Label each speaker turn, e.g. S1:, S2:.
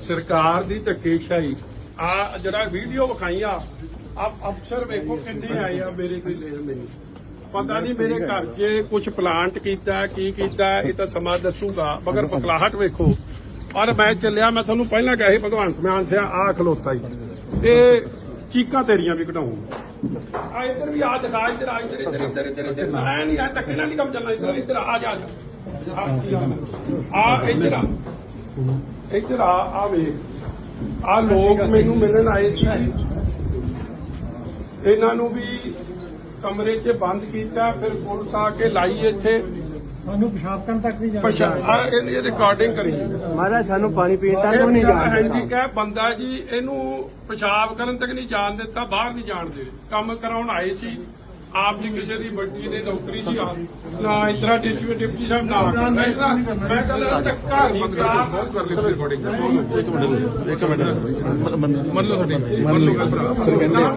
S1: ਸਰਕਾਰ ਦੀ ਧੱਕੇਸ਼ਾਹੀ। ਆ ਜਿਹੜਾ ਵੀਡੀਓ ਵਿਖਾਈ ਆ ਆ ਅਫਸਰ ਵੇਖੋ ਕਿੰਨੇ ਆਏ ਆ ਮੇਰੇ ਮੈਨੂੰ ਪਤਾ ਨਹੀਂ ਮੇਰੇ ਘਰ 'ਚ ਕੁਝ ਪਲਾਂਟ ਕੀਤਾ ਕੀ ਕੀਤਾ ਇਹ ਤਾਂ ਸਮਾਂ ਦੱਸੂਗਾ ਮਗਰ ਪਕਲਾਹਟ ਵੇਖੋ। ਔਰ ਮੈਂ ਚੱਲਿਆ ਮੈਂ ਤੁਹਾਨੂੰ ਪਹਿਲਾਂ ਕਿਹਾ ਸੀ ਭਗਵੰਤ ਮਾਨ ਸਿਆ ਆ ਖਲੋਤਾ ਹੀ ਤੇ ਚੀਕਾਂ ਤੇਰੀਆਂ ਵੀ ਕਢਾਉਂਗਾ ਆ ਇੱਧਰ ਵੀ ਆ ਦਿਖਾ ਇੱਧਰ ਆ ਇੱਧਰ ਇੱਧਰ। ਇੱਧਰ ਇੱਧਰ ਇੱਧਰ। ਮੈਂ ਨਹੀਂ ਆ ਧੱਕੇ ਨਾਲ ਨਹੀਂ ਕੰਮ ਚੱਲਣਾ ਇੱਧਰ ਆ ਜਾ। ਆ ਇੱਧਰ ਆ। ਇੱਧਰ ਆ ਆ ਵੇਖ। ਆ ਲੋਕ ਮੈਨੂੰ ਮਿਲਣ ਆਏ ਸੀ। ਇਹਨਾਂ ਨੂੰ ਵੀ ਕਮਰੇ 'ਚ ਬੰਦ ਕੀਤਾ ਫਿਰ ਪੁਲਿਸ ਆ ਕੇ ਲਾਈ ਇੱਥੇ।
S2: ਸਾਨੂੰ ਪਿਸ਼ਾਬ ਕਰਨ ਤੱਕ ਵੀ ਜਾਣਾ
S1: ਇਹਦੀ ਰਿਕਾਰਡਿੰਗ ਕਰੀ।
S2: ਮਹਾਰਾਜ ਸਾਨੂੰ ਪਾਣੀ ਪੀਣ ਤੱਕ
S1: ਇਹ
S2: ਵੀ ਨਹੀਂ ਜਾਣ
S1: ਹੈਂਡੀਕੈਪ ਬੰਦਾ ਜੀ ਇਹਨੂੰ ਪਿਸ਼ਾਬ ਕਰਨ ਤੱਕ ਨਹੀਂ ਜਾਣ ਦਿੱਤਾ ਬਾਹਰ ਨਹੀਂ ਜਾਣ ਦੇ ਕੰਮ ਕਰਾਉਣ ਆਏ ਸੀ। ਆਪ ਜੀ ਕਿਸੇ ਦੀ ਵੱਡੀ ਦੇ ਨੌਕਰੀ ਸੀ ਆ। ਨਾ ਇਤਰਾ ਡਿਪਟੀ ਡਿਪਟੀ ਸਾਹਿਬ ਨਾ ਕਰਨਾ ਇਤਰਾ ਮੈਂ ਕਹਿੰਦਾ ਧੱਕਾ ਨਹੀਂ ਕਰਾ ਬਹੁਤ ਕਰ ਲਈ ਰਿਕਾਰਡਿੰਗ ਇੱਕ ਮਿੰਟ ਇੱਕ ਮਿੰਟ। ਮੰਨ ਲਓ ਤੁਹਾਡੀ ਮੰਨ ਲਓ